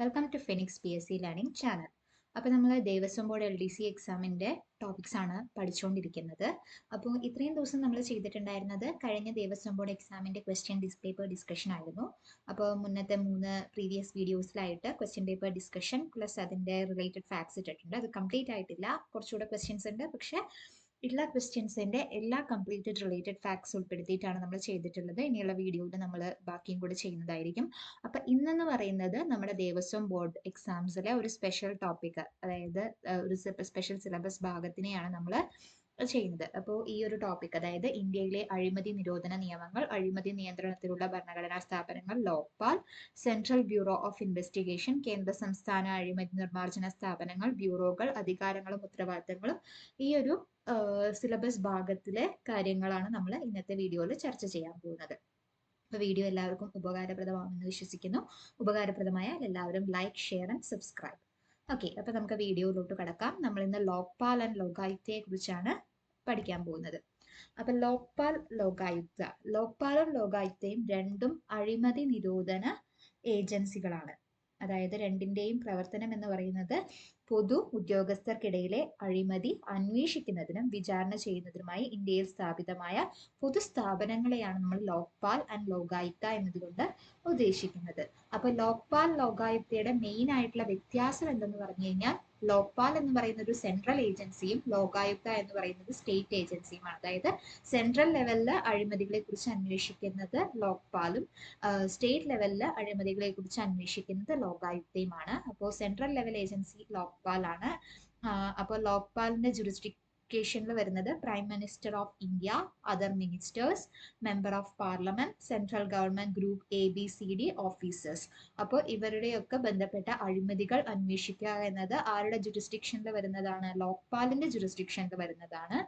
Welcome to Phoenix P S C learning channel അപ്പോൾ നമ്മൾ Devaswom board L D C എക്സാമിന്റെ topics ആണ് പഠിച്ചുകൊണ്ടിരിക്കുന്നത് അപ്പോൾ ഇത്രയും ദിവസം നമ്മൾ ചെയ്തിട്ടുണ്ടായിരുന്നത് കഴിഞ്ഞ ദേവസ്വം ബോർഡ് എക്സാമിന്റെ ക്വസ്റ്റ്യൻ ഡിസ് പേപ്പർ ഡിസ്കഷൻ ആയിരുന്നു. അപ്പോൾ മുന്നത്തെ മൂന്ന് പ്രീവിയസ് വീഡിയോസിലായിട്ട് ക്വസ്റ്റ്യൻ പേപ്പർ ഡിസ്കഷൻ പ്ലസ് അതിന്റെ റിലേറ്റഡ് ഫാക്ട്സ് ഇട്ടിട്ടുണ്ട്. അത് കംപ്ലീറ്റ് ആയിട്ടില്ല. കുറച്ചുകൂടെ ക്വസ്റ്റ്യൻസ് ഉണ്ട്. പക്ഷേ ഉള്ള ക്വസ്റ്റ്യൻസിന്റെ എല്ലാ കംപ്ലീറ്റഡ് റിലേറ്റഡ് ഫാക്ട്സ് ഉൾപ്പെടുത്തിയിട്ടാണ് നമ്മൾ ചെയ്തിട്ടുള്ളത്. ഇനിയുള്ള വീഡിയോയിൽ നമ്മൾ ബാക്കിയും കൂടെ ചെയ്യുന്നതായിരിക്കും. അപ്പൊ ഇന്നെന്ന് പറയുന്നത് നമ്മുടെ ദേവസ്വം ബോർഡ് എക്സാംസിലെ ഒരു സ്പെഷ്യൽ ടോപ്പിക് അതായത് ഒരു സ്പെഷ്യൽ സിലബസ് ഭാഗത്തിനെയാണ് നമ്മൾ ചെയ്യുന്നത്. അപ്പോൾ ഈ ഒരു ടോപ്പിക് അതായത് ഇന്ത്യയിലെ അഴിമതി നിരോധന നിയമങ്ങൾ അഴിമതി നിയന്ത്രണത്തിലുള്ള ഭരണഘടനാ സ്ഥാപനങ്ങൾ Lokpal central bureau of investigation കേന്ദ്ര സംസ്ഥാന അഴിമതി നിർമ്മാർജന സ്ഥാപനങ്ങൾ ബ്യൂറോകൾ അധികാരങ്ങളും ഉത്തരവാദിത്തങ്ങളും ഈ ഒരു സിലബസ് ഭാഗത്തിലെ കാര്യങ്ങളാണ് നമ്മൾ ഇന്നത്തെ വീഡിയോയിൽ ചർച്ച ചെയ്യാൻ പോകുന്നത്. അപ്പോൾ വീഡിയോ എല്ലാവർക്കും ഉപകാരപ്രദമാണെന്ന് വിശ്വസിക്കുന്നു. ഉപകാരപ്രദമായാൽ എല്ലാവരും like share and subscribe okay അപ്പോൾ നമുക്ക് വീഡിയോയിലോട്ട് കടക്കാം. നമ്മൾ ഇന്ന് ലോക്പാൽ ആൻഡ് ലോകായുക്തയെ കുറിച്ചാണ് പഠിക്കാൻ പോകുന്നത്. അപ്പൊ ലോക്പാൽ ലോകായുക്ത. ലോക്പാലും ലോകായുക്തയും രണ്ടും അഴിമതി നിരോധന ഏജൻസികളാണ്. അതായത് രണ്ടിന്റെയും പ്രവർത്തനം എന്ന് പറയുന്നത് പൊതു ഉദ്യോഗസ്ഥർക്കിടയിലെ അഴിമതി അന്വേഷിക്കുന്നതിനും വിചാരണ ചെയ്യുന്നതിനുമായി ഇന്ത്യയിൽ സ്ഥാപിതമായ പൊതു സ്ഥാപനങ്ങളെയാണ് നമ്മൾ ലോക്പാൽ ആൻഡ് ലോകായുക്ത എന്നതുകൊണ്ട് ഉദ്ദേശിക്കുന്നത്. അപ്പൊ ലോക്പാൽ ലോകായുക്തയുടെ മെയിൻ ആയിട്ടുള്ള വ്യത്യാസം എന്തെന്ന് പറഞ്ഞു കഴിഞ്ഞാൽ ലോക്പാൽ എന്ന് പറയുന്ന ഒരു സെൻട്രൽ ഏജൻസിയും ലോകായുക്ത എന്ന് പറയുന്നത് സ്റ്റേറ്റ് ഏജൻസിയുമാണ് അതായത് സെൻട്രൽ ലെവലിൽ അഴിമതികളെ കുറിച്ച് അന്വേഷിക്കുന്നത് ലോക്പാലും സ്റ്റേറ്റ് ലെവലിൽ അഴിമതികളെ കുറിച്ച് അന്വേഷിക്കുന്നത് ലോകായുക്തയുമാണ്. അപ്പോൾ സെൻട്രൽ ലെവൽ ഏജൻസി ലോക്പാലാണ്. അപ്പോൾ ലോക്പാലിന്റെ ജുറിസ്ഡിക്കേഷനിൽ വരുന്നത് prime minister of India other ministers member of parliament central government group A B C D officers അപ്പോൾ ഇവരുടെയൊക്കെ ബന്ധപ്പെട്ട അഴിമതികൾ അന്വേഷിക്കുക എന്നത് ആരുടെ ജുറിസ്ഡിക്ഷനിൽ വരുന്നതാണ്? ലോക്പാലിന്റെ ജുറിസ്ഡിക്ഷനിൽ വരുന്നതാണ്.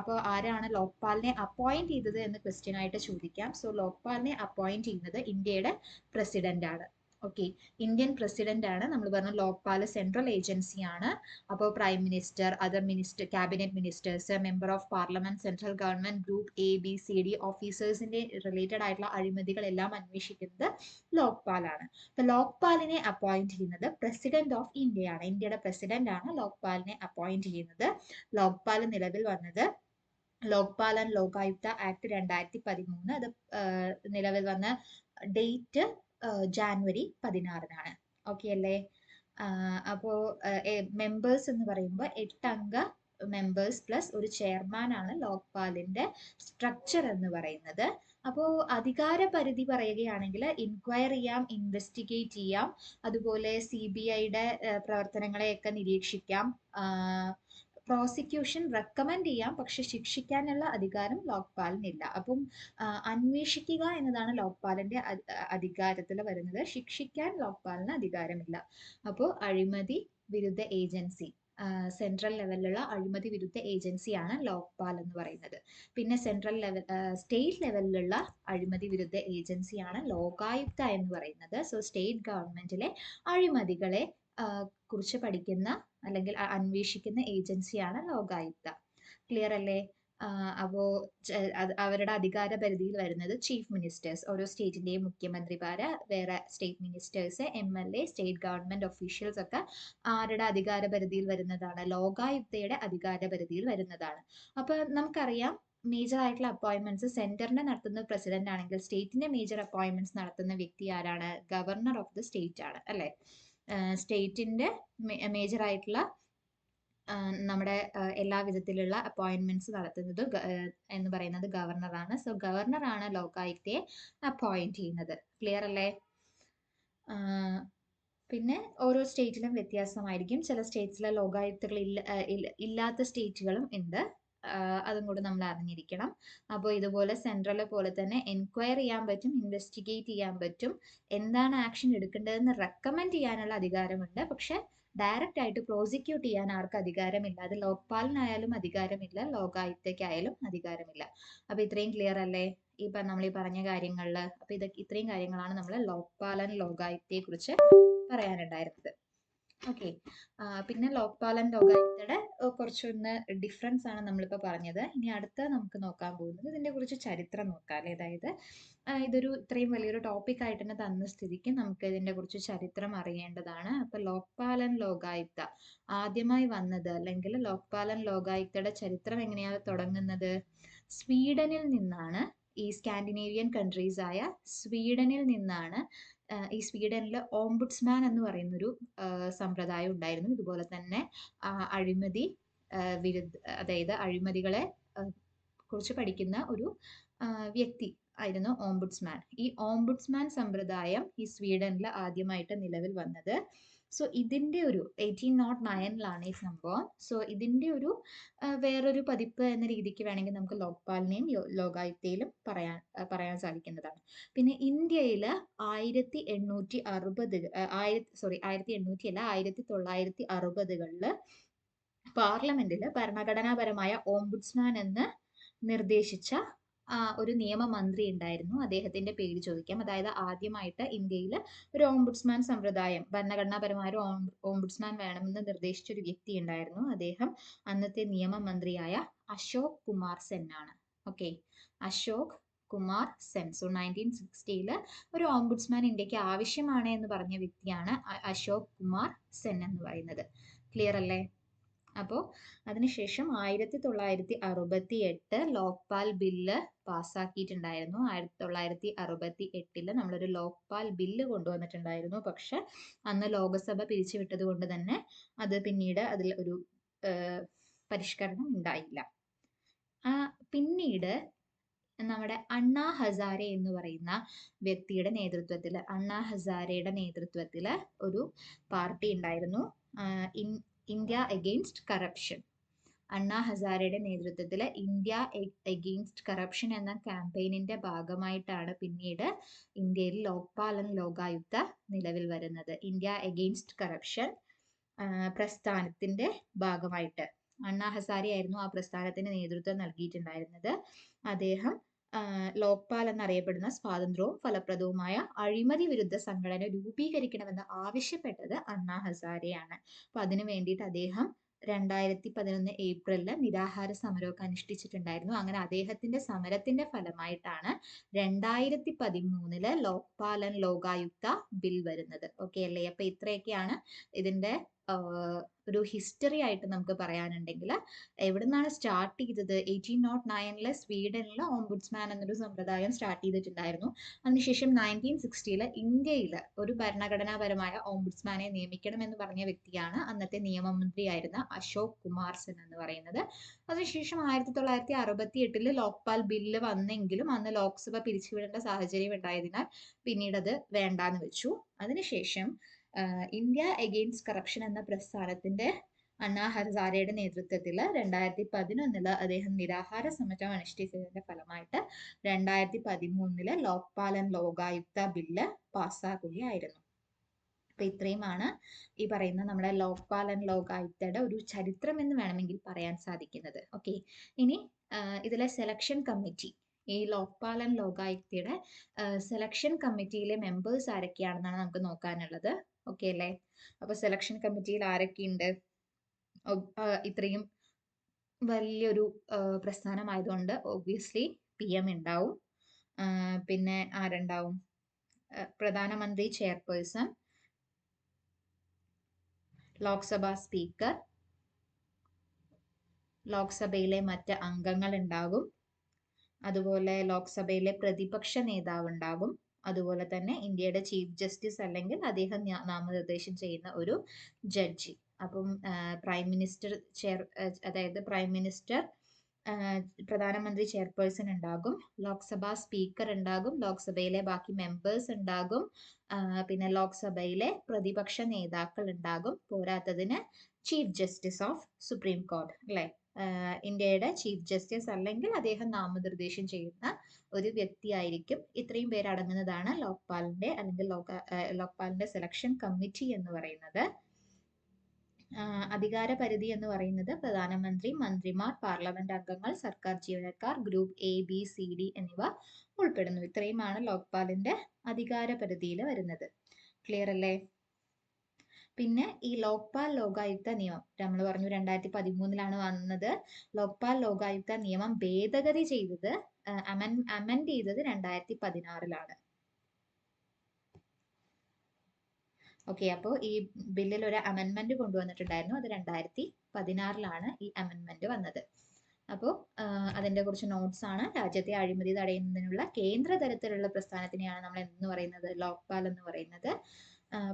അപ്പോൾ ആരാണ് ലോക്പാലിനെ അപ്പോയിന്റ് ചെയ്തത് എന്ന് ക്വസ്റ്റ്യൻ ആയിട്ട് ചോദിക്കാം. സോ ലോക്പാലിനെ അപ്പോയിന്റ് ചെയ്യുന്നത് ഇന്ത്യയുടെ പ്രസിഡന്റ് ആണ്. ഓക്കെ ഇന്ത്യൻ പ്രസിഡന്റ് ആണ്. നമ്മൾ പറഞ്ഞ ലോക്പാല സെൻട്രൽ ഏജൻസി ആണ്. അപ്പോൾ prime minister other minister cabinet ministers member of parliament central government group A B C D ഓഫീസേഴ്സിന്റെ related ആയിട്ടുള്ള അഴിമതികളെല്ലാം അന്വേഷിക്കുന്നത് ലോക്പാലാണ് അപ്പൊ ലോക്പാലിനെ അപ്പോയിന്റ് ചെയ്യുന്നത് പ്രസിഡന്റ് ഓഫ് ഇന്ത്യ ആണ്. ഇന്ത്യയുടെ പ്രസിഡന്റ് ആണ് ലോക്പാലിനെ അപ്പോയിന്റ് ചെയ്യുന്നത്. ലോക്പാൽ നിലവിൽ വന്നത് ലോക്പാൽ ആൻഡ് ലോകായുക്ത ആക്ട് രണ്ടായിരത്തി പതിമൂന്ന്. അത് നിലവിൽ വന്ന ഡേറ്റ് ജാനുവരി പതിനാറിനാണ്. ഓക്കെ അല്ലേ? അപ്പോ മെമ്പേഴ്സ് എന്ന് പറയുമ്പോൾ എട്ടംഗ മെമ്പേഴ്സ് പ്ലസ് ഒരു ചെയർമാൻ ആണ് ലോക്പാലിന്റെ സ്ട്രക്ചർ എന്ന് പറയുന്നത്. അപ്പോ അധികാര പരിധി പറയുകയാണെങ്കിൽ ഇൻക്വയർ ചെയ്യാം ഇൻവെസ്റ്റിഗേറ്റ് ചെയ്യാം അതുപോലെ സി ബി ഐയുടെ പ്രവർത്തനങ്ങളെയൊക്കെ നിരീക്ഷിക്കാം. പ്രോസിക്യൂഷൻ റെക്കമെൻഡ് ചെയ്യാം പക്ഷെ ശിക്ഷിക്കാനുള്ള അധികാരം ലോക്പാലിനില്ല. അപ്പം അന്വേഷിക്കുക എന്നതാണ് ലോക്പാലിന്റെ അധികാരത്തിൽ വരുന്നത്. ശിക്ഷിക്കാൻ ലോക്പാലിന് അധികാരമില്ല. അപ്പോൾ അഴിമതി വിരുദ്ധ ഏജൻസി സെൻട്രൽ ലെവലിലുള്ള അഴിമതി വിരുദ്ധ ഏജൻസിയാണ് ലോക്പാൽ എന്ന് പറയുന്നത്. പിന്നെ സെൻട്രൽ ലെവൽ സ്റ്റേറ്റ് ലെവലിലുള്ള അഴിമതി വിരുദ്ധ ഏജൻസിയാണ് ലോകായുക്ത എന്ന് പറയുന്നത്. സോ സ്റ്റേറ്റ് ഗവൺമെന്റിലെ അഴിമതികളെ കുറിച്ച് പഠിക്കുന്ന അല്ലെങ്കിൽ അന്വേഷിക്കുന്ന ഏജൻസിയാണ് ലോകായുക്ത. ക്ലിയർ അല്ലേ? അപ്പോ അവരുടെ അധികാര പരിധിയിൽ വരുന്നത് ചീഫ് മിനിസ്റ്റേഴ്സ്. ഓരോ സ്റ്റേറ്റിന്റെയും മുഖ്യമന്ത്രിമാര് വേറെ state ministers M L A state government officials ഒക്കെ ആരുടെ അധികാര പരിധിയിൽ വരുന്നതാണ്? ലോകായുക്തയുടെ അധികാര പരിധിയിൽ വരുന്നതാണ്. അപ്പൊ നമുക്കറിയാം മേജർ ആയിട്ടുള്ള അപ്പോയിന്റ്മെന്റ്സ് സെന്ററിനെ നടത്തുന്ന പ്രസിഡന്റ് ആണെങ്കിൽ സ്റ്റേറ്റിന്റെ മേജർ അപ്പോയിന്റ്മെന്റ്സ് നടത്തുന്ന വ്യക്തി ആരാണ്? ഗവർണർ ഓഫ് ദി സ്റ്റേറ്റ് ആണ് അല്ലെ? സ്റ്റേറ്റിന്റെ മേജർ ആയിട്ടുള്ള നമ്മുടെ എല്ലാ വിധത്തിലുള്ള അപ്പോയിന്റ്മെന്റ്സ് നടത്തുന്നത് എന്ന് പറയുന്നത് ഗവർണറാണ് സോ ഗവർണറാണ് ലോകായുക്തയെ അപ്പോയിന്റ് ചെയ്യുന്നത്. ക്ലിയർ അല്ലേ? പിന്നെ ഓരോ സ്റ്റേറ്റിലും വ്യത്യാസമായിരിക്കും. ചില സ്റ്റേറ്റ്സിലെ ലോകായുക്തകൾ ഇല്ല ഇല്ലാത്ത സ്റ്റേറ്റുകളും ഉണ്ട്. അതും കൂടെ നമ്മൾ അറിഞ്ഞിരിക്കണം. അപ്പോൾ ഇതുപോലെ സെൻട്രലെ പോലെ തന്നെ എൻക്വയർ ചെയ്യാൻ പറ്റും ഇൻവെസ്റ്റിഗേറ്റ് ചെയ്യാൻ പറ്റും. എന്താണ് ആക്ഷൻ എടുക്കേണ്ടതെന്ന് റെക്കമെൻഡ് ചെയ്യാനുള്ള അധികാരമുണ്ട്. പക്ഷെ ഡയറക്റ്റ് ആയിട്ട് പ്രോസിക്യൂട്ട് ചെയ്യാൻ ആർക്കും അധികാരമില്ല. അത് ലോക്പാലിനായാലും അധികാരമില്ല ലോകായുക്തയ്ക്കായാലും അധികാരമില്ല. അപ്പൊ ഇത്രയും ക്ലിയർ അല്ലേ? ഈ നമ്മൾ ഈ പറഞ്ഞ കാര്യങ്ങളിൽ. അപ്പൊ ഇത് ഇത്രയും കാര്യങ്ങളാണ് നമ്മൾ ലോക്പാലൻ ലോകായുക്തയെ കുറിച്ച് പറയാനുണ്ടായിരുന്നത്. ഓക്കെ പിന്നെ ലോക്പാലൻ ലോകായുക്തയുടെ കുറച്ചൊന്ന് ഡിഫറൻസ് ആണ് നമ്മളിപ്പോൾ പറഞ്ഞത്. ഇനി അടുത്ത നമുക്ക് നോക്കാൻ പോകുന്നത് ഇതിന്റെ കുറിച്ച് ചരിത്രം നോക്കാം അതായത് ഇതൊരു ഇത്രയും വലിയൊരു ടോപ്പിക് ആയിട്ട് തന്നെ തന്ന സ്ഥിതിക്ക് നമുക്ക് ഇതിന്റെ കുറിച്ച് ചരിത്രം അറിയേണ്ടതാണ്. അപ്പൊ ലോക്പാലൻ ലോകായുക്ത ആദ്യമായി വന്നത് അല്ലെങ്കിൽ ലോക്പാലൻ ലോകായുക്തയുടെ ചരിത്രം എങ്ങനെയാണ് തുടങ്ങുന്നത്? സ്വീഡനിൽ നിന്നാണ് ഈ സ്കാൻഡിനേവിയൻ കൺട്രീസ് ആയ സ്വീഡനിൽ നിന്നാണ് ഈ സ്വീഡനിൽ ഓംബുഡ്സ്മാൻ എന്ന് പറയുന്നൊരു ഒരു സമ്പ്രദായം ഉണ്ടായിരുന്നു. ഇതുപോലെ തന്നെ അഴിമതി വിരുദ്ധ അതായത് അഴിമതികളെ കുറിച്ച് പഠിക്കുന്ന ഒരു വ്യക്തി ആയിരുന്നു ഓംബുഡ്സ്മാൻ ഈ ഓംബുഡ്സ്മാൻ സമ്പ്രദായം ഈ സ്വീഡനിൽ ആദ്യമായിട്ട് നിലവിൽ വന്നത് സോ ഇതിന്റെ ഒരു എയ്റ്റീൻ നോട്ട് നയനിലാണ് ഈ സംഭവം. സോ ഇതിന്റെ ഒരു വേറൊരു പതിപ്പ് എന്ന രീതിക്ക് വേണമെങ്കിൽ നമുക്ക് ലോക്പാലിനെയും ലോകായുക്തയിലും പറയാൻ പറയാൻ സാധിക്കുന്നതാണ്. പിന്നെ ഇന്ത്യയിൽ ആയിരത്തി എണ്ണൂറ്റി അറുപത് ആയിരത്തി സോറി ആയിരത്തി എണ്ണൂറ്റി അല്ല ആയിരത്തി തൊള്ളായിരത്തി അറുപതുകളിൽ പാർലമെന്റിൽ ഭരണഘടനാപരമായ ഓംബുഡ്സ്മാൻ എന്ന് നിർദ്ദേശിച്ച ഒരു നിയമമന്ത്രി ഉണ്ടായിരുന്നു. അദ്ദേഹത്തിന്റെ പേര് ചോദിക്കാം. അതായത് ആദ്യമായിട്ട് ഇന്ത്യയിൽ ഒരു ഓംബുഡ്സ്മാൻ സമ്പ്രദായം ഭരണഘടനാപരമായ ഒരു ഓംബുഡ്സ്മാൻ വേണമെന്ന് നിർദ്ദേശിച്ച ഒരു വ്യക്തി ഉണ്ടായിരുന്നു. അദ്ദേഹം അന്നത്തെ നിയമമന്ത്രിയായ അശോക് കുമാർ സെൻ ആണ്. Okay Ashok Kumar Sen. So nineteen സിക്സ്റ്റിയിൽ ഒരു ഓംബുഡ്സ്മാൻ ഇന്ത്യയ്ക്ക് ആവശ്യമാണ് എന്ന് പറഞ്ഞ വ്യക്തിയാണ് അശോക് കുമാർ സെൻ എന്ന് പറയുന്നത്. ക്ലിയർ അല്ലേ? അപ്പോൾ അതിനുശേഷം ആയിരത്തി തൊള്ളായിരത്തി അറുപത്തി എട്ട് ലോക്പാൽ ബില്ല് പാസ്സാക്കിയിട്ടുണ്ടായിരുന്നു. ആയിരത്തി തൊള്ളായിരത്തി അറുപത്തി എട്ടിൽ നമ്മളൊരു ലോക്പാൽ ബില്ല് കൊണ്ടുവന്നിട്ടുണ്ടായിരുന്നു. പക്ഷെ അന്ന് ലോകസഭ പിരിച്ചുവിട്ടത് കൊണ്ട് തന്നെ അത് പിന്നീട് അതിൽ ഒരു പരിഷ്കരണം ഉണ്ടായില്ല. പിന്നീട് നമ്മുടെ അണ്ണാ ഹസാരെ എന്ന് പറയുന്ന വ്യക്തിയുടെ നേതൃത്വത്തിൽ അണ്ണാ ഹസാരയുടെ നേതൃത്വത്തിൽ ഒരു പാർട്ടി ഉണ്ടായിരുന്നു. ഇന്ത്യ എഗെയിൻസ്റ്റ് കറപ്ഷൻ അണ്ണാ ഹസാരയുടെ നേതൃത്വത്തിൽ ഇന്ത്യ എഗെയിൻസ്റ്റ് കറപ്ഷൻ എന്ന ക്യാമ്പയിനിന്റെ ഭാഗമായിട്ടാണ് പിന്നീട് ഇന്ത്യയിൽ ലോക്പാൽ ആൻഡ് ലോകായുക്ത നിലവിൽ വരുന്നത്. ഇന്ത്യ എഗെയിൻസ്റ്റ് കറപ്ഷൻ പ്രസ്ഥാനത്തിന്റെ ഭാഗമായിട്ട്. അണ്ണാ ഹസാരെ ആയിരുന്നു ആ പ്രസ്ഥാനത്തിന് നേതൃത്വം നൽകിയിട്ടുണ്ടായിരുന്നത്. അദ്ദേഹം ലോക്പാൽ എന്നറിയപ്പെടുന്ന സ്വാതന്ത്ര്യവും ഫലപ്രദവുമായ അഴിമതി വിരുദ്ധ സംഘടന രൂപീകരിക്കണമെന്ന് ആവശ്യപ്പെട്ടത് അണ്ണാ ഹസാരെയാണ്. അപ്പൊ അതിനു വേണ്ടിയിട്ട് അദ്ദേഹം രണ്ടായിരത്തി പതിനൊന്ന് ഏപ്രിലിൽ നിരാഹാര സമരമൊക്കെ അനുഷ്ഠിച്ചിട്ടുണ്ടായിരുന്നു. അങ്ങനെ അദ്ദേഹത്തിന്റെ സമരത്തിന്റെ ഫലമായിട്ടാണ് രണ്ടായിരത്തി പതിമൂന്നിൽ ലോക്പാൽ ആൻഡ് ലോകായുക്ത ബിൽ വരുന്നത്. ഓക്കെ അല്ലേ? അപ്പൊ ഇത്രയൊക്കെയാണ് ഇതിന്റെ ഒരു ഹിസ്റ്ററി ആയിട്ട് നമുക്ക് പറയാനുണ്ടെങ്കിൽ എവിടെ നിന്നാണ് സ്റ്റാർട്ട് ചെയ്തത് എയ്റ്റീൻ നോട്ട് നയനിലെ സ്വീഡനിൽ ഓംബുഡ്സ്മാൻ എന്നൊരു സമ്പ്രദായം സ്റ്റാർട്ട് ചെയ്തിട്ടുണ്ടായിരുന്നു. അതിനുശേഷം നയന്റീൻ സിക്സ്റ്റിയിൽ ഇന്ത്യയിൽ ഒരു ഭരണഘടനാപരമായ ഓംബുഡ്സ്മാനെ നിയമിക്കണം എന്ന് പറഞ്ഞ വ്യക്തിയാണ് അന്നത്തെ നിയമമന്ത്രിയായിരുന്ന അശോക് കുമാർ സെൻ എന്ന് പറയുന്നത്. അതിനുശേഷം ആയിരത്തി തൊള്ളായിരത്തി അറുപത്തി എട്ടിൽ ലോക്പാൽ ബില്ല് വന്നെങ്കിലും അന്ന് ലോക്സഭ പിരിച്ചുവിടേണ്ട സാഹചര്യം ഉണ്ടായതിനാൽ പിന്നീട് അത് വേണ്ടാന്ന് വെച്ചു. അതിനുശേഷം ഇന്ത്യ എഗെയിൻസ്റ്റ് കറപ്ഷൻ എന്ന പ്രസ്ഥാനത്തിന്റെ അണ്ണാ ഹർസാരയുടെ നേതൃത്വത്തിൽ രണ്ടായിരത്തി പതിനൊന്നിൽ അദ്ദേഹം നിരാഹാര സമരം അനുഷ്ഠിച്ചതിന്റെ ഫലമായിട്ട് രണ്ടായിരത്തി പതിമൂന്നിൽ ലോക്പാലൻ ലോകായുക്ത ബില്ല് പാസ്സാക്കുകയായിരുന്നു അപ്പൊ ഇത്രയുമാണ് ഈ പറയുന്ന നമ്മുടെ ലോക്പാലൻ ലോകായുക്തയുടെ ഒരു ചരിത്രം എന്ന് വേണമെങ്കിൽ പറയാൻ സാധിക്കുന്നത്. ഓക്കെ. ഇനി ഇതിലെ സെലക്ഷൻ കമ്മിറ്റി ഈ ലോക്പാലൻ ലോകായുക്തയുടെ സെലക്ഷൻ കമ്മിറ്റിയിലെ മെമ്പേഴ്സ് ആരൊക്കെയാണെന്നാണ് നമുക്ക് നോക്കാനുള്ളത്? ഓക്കെ അല്ലേ? അപ്പൊ സെലക്ഷൻ കമ്മിറ്റിയിൽ ആരൊക്കെയുണ്ട്? ഇത്രയും വലിയൊരു പ്രസ്ഥാനമായതുകൊണ്ട് ഒബ്വിയസ്ലി പി എം ഉണ്ടാവും പിന്നെ ആരുണ്ടാവും? പ്രധാനമന്ത്രി ചെയർപേഴ്സൺ ലോക്സഭാ സ്പീക്കർ ലോക്സഭയിലെ മറ്റ് അംഗങ്ങൾ ഉണ്ടാകും അതുപോലെ ലോക്സഭയിലെ പ്രതിപക്ഷ നേതാവ് ഉണ്ടാകും അതുപോലെ തന്നെ ഇന്ത്യയുടെ ചീഫ് ജസ്റ്റിസ് അല്ലെങ്കിൽ അദ്ദേഹം നാമനിർദ്ദേശം ചെയ്യുന്ന ഒരു ജഡ്ജി. അപ്പം പ്രൈം മിനിസ്റ്റർ ചെയർ അതായത് പ്രൈം മിനിസ്റ്റർ പ്രധാനമന്ത്രി ചെയർപേഴ്സൺ ഉണ്ടാകും ലോക്സഭാ സ്പീക്കർ ഉണ്ടാകും ലോക്സഭയിലെ ബാക്കി മെമ്പേഴ്സ് ഉണ്ടാകും പിന്നെ ലോക്സഭയിലെ പ്രതിപക്ഷ നേതാക്കൾ ഉണ്ടാകും പോരാത്തതിന് chief justice of supreme court അല്ലെ? ഇന്ത്യയുടെ ചീഫ് ജസ്റ്റിസ് അല്ലെങ്കിൽ അദ്ദേഹം നാമനിർദ്ദേശം ചെയ്യുന്ന ഒരു വ്യക്തിയായിരിക്കും. ഇത്രയും പേരടങ്ങുന്നതാണ് ലോക്പാലിന്റെ അല്ലെങ്കിൽ ലോക ലോക്പാലിന്റെ സെലക്ഷൻ കമ്മിറ്റി എന്ന് പറയുന്നത്. അധികാര പരിധി എന്ന് പറയുന്നത് പ്രധാനമന്ത്രി മന്ത്രിമാർ പാർലമെന്റ് അംഗങ്ങൾ സർക്കാർ ജീവനക്കാർ group A B C D എന്നിവ ഉൾപ്പെടുന്നു. ഇത്രയുമാണ് ലോക്പാലിന്റെ അധികാര പരിധിയിൽ വരുന്നത്. ക്ലിയർ അല്ലേ? പിന്നെ ഈ ലോക്പാൽ ലോകായുക്ത നിയമം നമ്മൾ പറഞ്ഞു രണ്ടായിരത്തി പതിമൂന്നിലാണ് വന്നത്. ലോക്പാൽ ലോകായുക്ത നിയമം ഭേദഗതി ചെയ്തത് അമൻ അമെൻഡ് ചെയ്തത് രണ്ടായിരത്തി പതിനാറിലാണ് ഓക്കെ അപ്പോൾ ഈ ബില്ലിൽ ഒരു അമെൻമെന്റ് കൊണ്ടുവന്നിട്ടുണ്ടായിരുന്നു. അത് രണ്ടായിരത്തി പതിനാറിലാണ് ഈ അമെൻമെന്റ് വന്നത്. അപ്പോൾ അതിന്റെ കുറച്ച് നോട്ട്സ് ആണ്. രാജ്യത്തെ അഴിമതി തടയുന്നതിനുള്ള കേന്ദ്ര തലത്തിലുള്ള പ്രസ്ഥാനത്തിനെയാണ് നമ്മൾ എന്ന് പറയുന്നത് ലോക്പാൽ എന്ന് പറയുന്നത്.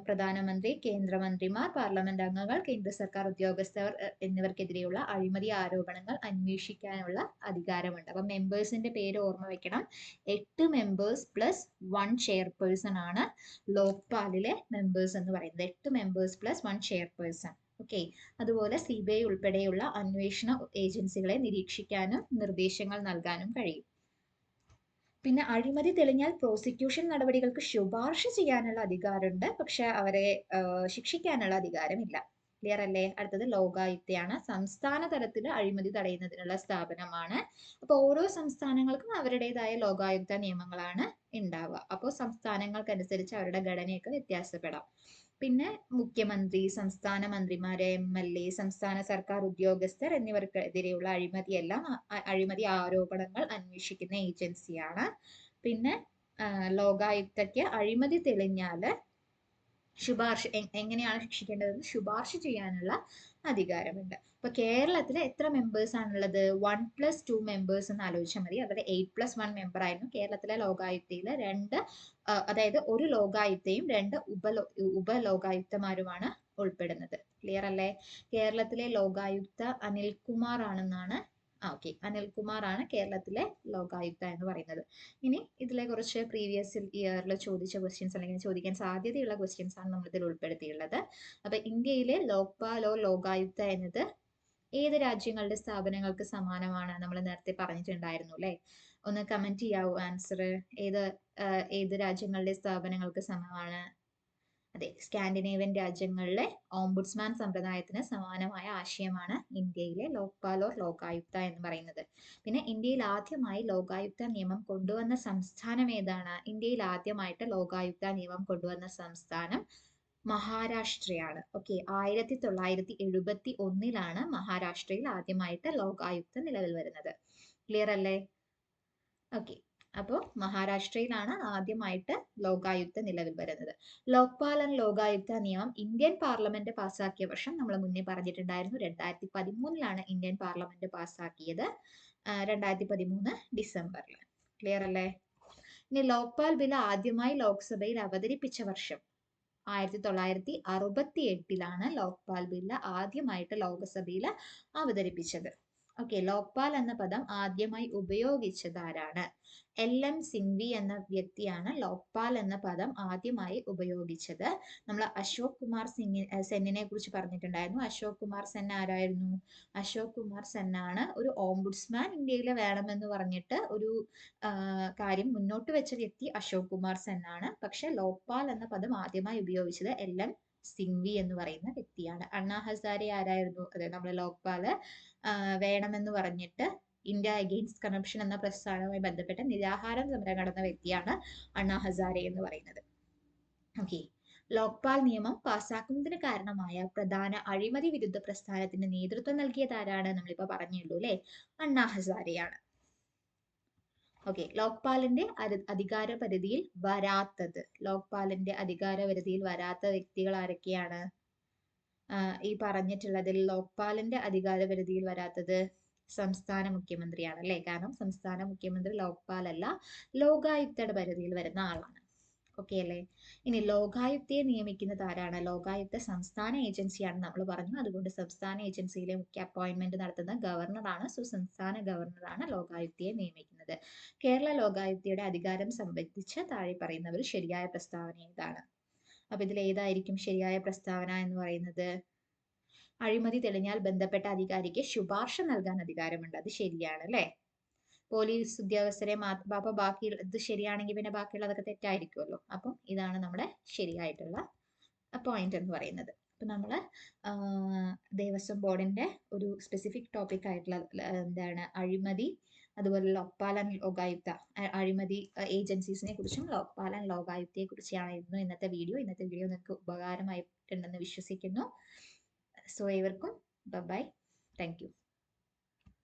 പ്രധാനമന്ത്രി കേന്ദ്രമന്ത്രിമാർ പാർലമെന്റ് അംഗങ്ങൾ കേന്ദ്ര സർക്കാർ ഉദ്യോഗസ്ഥർ എന്നിവർക്കെതിരെയുള്ള അഴിമതി ആരോപണങ്ങൾ അന്വേഷിക്കാനുള്ള അധികാരമുണ്ട്. അപ്പം മെമ്പേഴ്സിന്റെ പേര് ഓർമ്മ വെക്കണം. എട്ട് മെമ്പേഴ്സ് പ്ലസ് വൺ ചെയർപേഴ്സൺ ആണ് ലോക്പാലിലെ മെമ്പേഴ്സ് എന്ന് പറയുന്നത്. എട്ട് members plus one chairperson. Okay. അതുപോലെ സി ബി ഐ ഉൾപ്പെടെയുള്ള അന്വേഷണ ഏജൻസികളെ നിരീക്ഷിക്കാനും നിർദ്ദേശങ്ങൾ നൽകാനും കഴിയും. പിന്നെ അഴിമതി തെളിഞ്ഞാൽ പ്രോസിക്യൂഷൻ നടപടികൾക്ക് ശുപാർശ ചെയ്യാനുള്ള അധികാരമുണ്ട്. പക്ഷെ അവരെ ശിക്ഷിക്കാനുള്ള അധികാരമില്ല. ക്ലിയർ അല്ലേ? അടുത്തത് ലോകായുക്തയാണ്. സംസ്ഥാന തലത്തിൽ അഴിമതി തടയുന്നതിനുള്ള സ്ഥാപനമാണ്. അപ്പോൾ ഓരോ സംസ്ഥാനങ്ങൾക്കും അവരുടേതായ ലോകായുക്ത നിയമങ്ങളാണ് ഉണ്ടാവുക. അപ്പോൾ സംസ്ഥാനങ്ങൾക്കനുസരിച്ച് അവരുടെ ഘടനയൊക്കെ വ്യത്യാസപ്പെടാം. പിന്നെ മുഖ്യമന്ത്രി സംസ്ഥാന മന്ത്രിമാരെ എം എൽ എ സംസ്ഥാന സർക്കാർ ഉദ്യോഗസ്ഥർ എന്നിവർക്കെതിരെയുള്ള അഴിമതിയെല്ലാം അഴിമതി ആരോപണങ്ങൾ അന്വേഷിക്കുന്ന ഏജൻസിയാണ്. പിന്നെ ലോകായുക്തയ്ക്ക് അഴിമതി തെളിഞ്ഞാൽ ശുപാർശ എങ്ങനെയാണ് ശിക്ഷിക്കേണ്ടതെന്ന് ശുപാർശ ചെയ്യാനുള്ള അധികാരമുണ്ട്. ഇപ്പൊ കേരളത്തിൽ എത്ര മെമ്പേഴ്സ് ആണുള്ളത്? വൺ പ്ലസ് ടു മെമ്പേഴ്സ് എന്ന് ആലോചിച്ചാൽ മതി. അവിടെ എയ്റ്റ് പ്ലസ് വൺ മെമ്പർ ആയിരുന്നു. കേരളത്തിലെ ലോകായുക്തയിൽ രണ്ട് അതായത് ഒരു ലോകായുക്തയും രണ്ട് ഉപലോ ഉപലോകായുക്തമാരുമാണ് ഉൾപ്പെടുന്നത്. ക്ലിയർ അല്ലേ? കേരളത്തിലെ ലോകായുക്ത അനിൽകുമാർ ആണെന്നാണ് ആ ഓക്കെ അനിൽകുമാർ ആണ് കേരളത്തിലെ ലോകായുക്ത എന്ന് പറയുന്നത്. ഇനി ഇതിലെ കുറച്ച് പ്രീവിയസ് ഇയറിൽ ചോദിച്ച ക്വസ്റ്റ്യൻസ് അല്ലെങ്കിൽ ചോദിക്കാൻ സാധ്യതയുള്ള ക്വസ്റ്റ്യൻസ് ആണ് നമ്മൾ ഇതിൽ ഉൾപ്പെടുത്തിയുള്ളത് അപ്പൊ ഇന്ത്യയിലെ ലോക്പാലോ ലോകായുക്ത എന്നത് ഏത് രാജ്യങ്ങളുടെ സ്ഥാപനങ്ങൾക്ക് സമാനമാണ് നമ്മൾ നേരത്തെ പറഞ്ഞിട്ടുണ്ടായിരുന്നു അല്ലെ? ഒന്ന് കമന്റ് ചെയ്യാവൂ ആൻസർ ഏത് ഏത് രാജ്യങ്ങളുടെ സ്ഥാപനങ്ങൾക്ക് സമമാണ് അതെ സ്കാൻഡിനേവ്യൻ രാജ്യങ്ങളിലെ ഓംബുഡ്സ്മാൻ സമ്പ്രദായത്തിന് സമാനമായ ആശയമാണ് ഇന്ത്യയിലെ ലോക്പാൽ ഓർ ലോകായുക്ത എന്ന് പറയുന്നത്. പിന്നെ ഇന്ത്യയിൽ ആദ്യമായി ലോകായുക്ത നിയമം കൊണ്ടുവന്ന സംസ്ഥാനം ഏതാണ്? ഇന്ത്യയിൽ ആദ്യമായിട്ട് ലോകായുക്ത നിയമം കൊണ്ടുവന്ന സംസ്ഥാനം മഹാരാഷ്ട്രയാണ്. ഓക്കെ ആയിരത്തി തൊള്ളായിരത്തി എഴുപത്തി ഒന്നിലാണ് മഹാരാഷ്ട്രയിൽ ആദ്യമായിട്ട് ലോകായുക്ത നിലവിൽ വരുന്നത്. ക്ലിയർ അല്ലേ? ഓക്കെ അപ്പോൾ മഹാരാഷ്ട്രയിലാണ് ആദ്യമായിട്ട് ലോകായുക്ത നിലവിൽ വരുന്നത്. ലോക്പാലൻ ലോകായുക്ത നിയമം ഇന്ത്യൻ പാർലമെന്റ് പാസ്സാക്കിയ വർഷം നമ്മൾ മുന്നേ പറഞ്ഞിട്ടുണ്ടായിരുന്നു. രണ്ടായിരത്തി പതിമൂന്നിലാണ് ഇന്ത്യൻ പാർലമെന്റ് പാസ്സാക്കിയത്. രണ്ടായിരത്തി പതിമൂന്ന് ഡിസംബറിൽ. ക്ലിയർ അല്ലേ? ഇനി ലോക്പാൽ ബിൽ ആദ്യമായി ലോക്സഭയിൽ അവതരിപ്പിച്ച വർഷം ആയിരത്തി തൊള്ളായിരത്തി അറുപത്തി എട്ടിലാണ് ലോക്പാൽ ബില്ല് ആദ്യമായിട്ട് ലോക്സഭയിൽ അവതരിപ്പിച്ചത്. ഓക്കെ ലോക്പാൽ എന്ന പദം ആദ്യമായി ഉപയോഗിച്ചത് ആരാണ്? എൽ എം സിംഗ്വി എന്ന വ്യക്തിയാണ് ലോക്പാൽ എന്ന പദം ആദ്യമായി ഉപയോഗിച്ചത്. നമ്മൾ അശോക് കുമാർ സിംഗ് സെന്നിനെ കുറിച്ച് പറഞ്ഞിട്ടുണ്ടായിരുന്നു. അശോക് കുമാർ സെൻ ആരായിരുന്നു? അശോക് കുമാർ സെന്നാണ് ഒരു ഓംബുഡ്സ്മാൻ ഇന്ത്യയിൽ വേണമെന്ന് പറഞ്ഞിട്ട് ഒരു കാര്യം മുന്നോട്ട് വെച്ച വ്യക്തി അശോക് കുമാർ സെന്നാണ് പക്ഷെ ലോക്പാൽ എന്ന പദം ആദ്യമായി ഉപയോഗിച്ചത് എൽ എം സിംഗ്വി എന്ന് പറയുന്ന വ്യക്തിയാണ്. അണ്ണാ ഹസാരെ ആരായിരുന്നു? അതെ നമ്മുടെ ലോക്പാൽ വേണമെന്ന് പറഞ്ഞിട്ട് ഇന്ത്യ അഗെയിൻസ്റ്റ് കറപ്ഷൻ എന്ന പ്രസ്ഥാനവുമായി ബന്ധപ്പെട്ട് നിരാഹാരം സമരം നടന്ന വ്യക്തിയാണ് അണ്ണാ ഹസാരെ എന്ന് പറയുന്നത്. ഓക്കെ ലോക്പാൽ നിയമം പാസ്സാക്കുന്നതിന് കാരണമായ പ്രധാന അഴിമതി വിരുദ്ധ പ്രസ്ഥാനത്തിന് നേതൃത്വം നൽകിയത് ആരാണ് നമ്മളിപ്പോ പറഞ്ഞുള്ളൂ അല്ലെ? അണ്ണാ ഹസാരെയാണ്. ഓക്കെ ലോക്പാലിന്റെ അധികാര പരിധിയിൽ വരാത്തത്. ലോക്പാലിന്റെ അധികാര പരിധിയിൽ വരാത്ത വ്യക്തികൾ ആരൊക്കെയാണ്? ഈ പറഞ്ഞിട്ടുള്ളതിൽ ലോക്പാലിന്റെ അധികാര പരിധിയിൽ വരാത്തത് സംസ്ഥാന മുഖ്യമന്ത്രിയാണ് അല്ലെ കാരണം സംസ്ഥാന മുഖ്യമന്ത്രി ലോക്പാൽ അല്ല ലോകായുക്തയുടെ പരിധിയിൽ വരുന്ന ആളാണ്. ഓക്കെ അല്ലേ? ഇനി ലോകായുക്തയെ നിയമിക്കുന്നത് ആരാണ്? ലോകായുക്ത സംസ്ഥാന ഏജൻസിയാണ് നമ്മൾ പറഞ്ഞു. അതുകൊണ്ട് സംസ്ഥാന ഏജൻസിയിലെ മുഖ്യ അപ്പോയിന്റ്മെന്റ് നടത്തുന്ന ഗവർണറാണ് സുസംസ്ഥാന ഗവർണറാണ് ലോകായുക്തയെ നിയമിക്കുന്നത്. കേരള ലോകായുക്തയുടെ അധികാരം സംബന്ധിച്ച് താഴെ പറയുന്നവർ ശരിയായ പ്രസ്താവന ഏതാണ് അപ്പൊ ഇതിൽ ഏതായിരിക്കും ശരിയായ പ്രസ്താവന എന്ന് പറയുന്നത്? അഴിമതി തെളിഞ്ഞാൽ ബന്ധപ്പെട്ട അധികാരിക്ക് ശുപാർശ നൽകാൻ അധികാരമുണ്ട്. അത് ശരിയാണ് അല്ലേ? പോലീസ് ഉദ്യോഗസ്ഥരെ അപ്പൊ ബാക്കി ഇത് ശരിയാണെങ്കിൽ പിന്നെ ബാക്കിയുള്ളതൊക്കെ തെറ്റായിരിക്കുമല്ലോ. അപ്പം ഇതാണ് നമ്മുടെ ശരിയായിട്ടുള്ള പോയിന്റ് എന്ന് പറയുന്നത്. അപ്പൊ നമ്മൾ ദേവസ്വം ബോർഡിന്റെ ഒരു സ്പെസിഫിക് ടോപ്പിക് ആയിട്ടുള്ള എന്താണ് അഴിമതി അതുപോലെ ലോക്പാൽ ആൻഡ് ലോകായുക്ത അഴിമതി ഏജൻസീസിനെ കുറിച്ചും ലോക്പാൽ ആൻഡ് ലോകായുക്തയെ കുറിച്ചായിരുന്നു ഇന്നത്തെ വീഡിയോ ഇന്നത്തെ വീഡിയോ നിങ്ങൾക്ക് ഉപകാരമായിട്ടുണ്ടെന്ന് വിശ്വസിക്കുന്നു. സോ ഏവർക്കും ബൈ താങ്ക് യു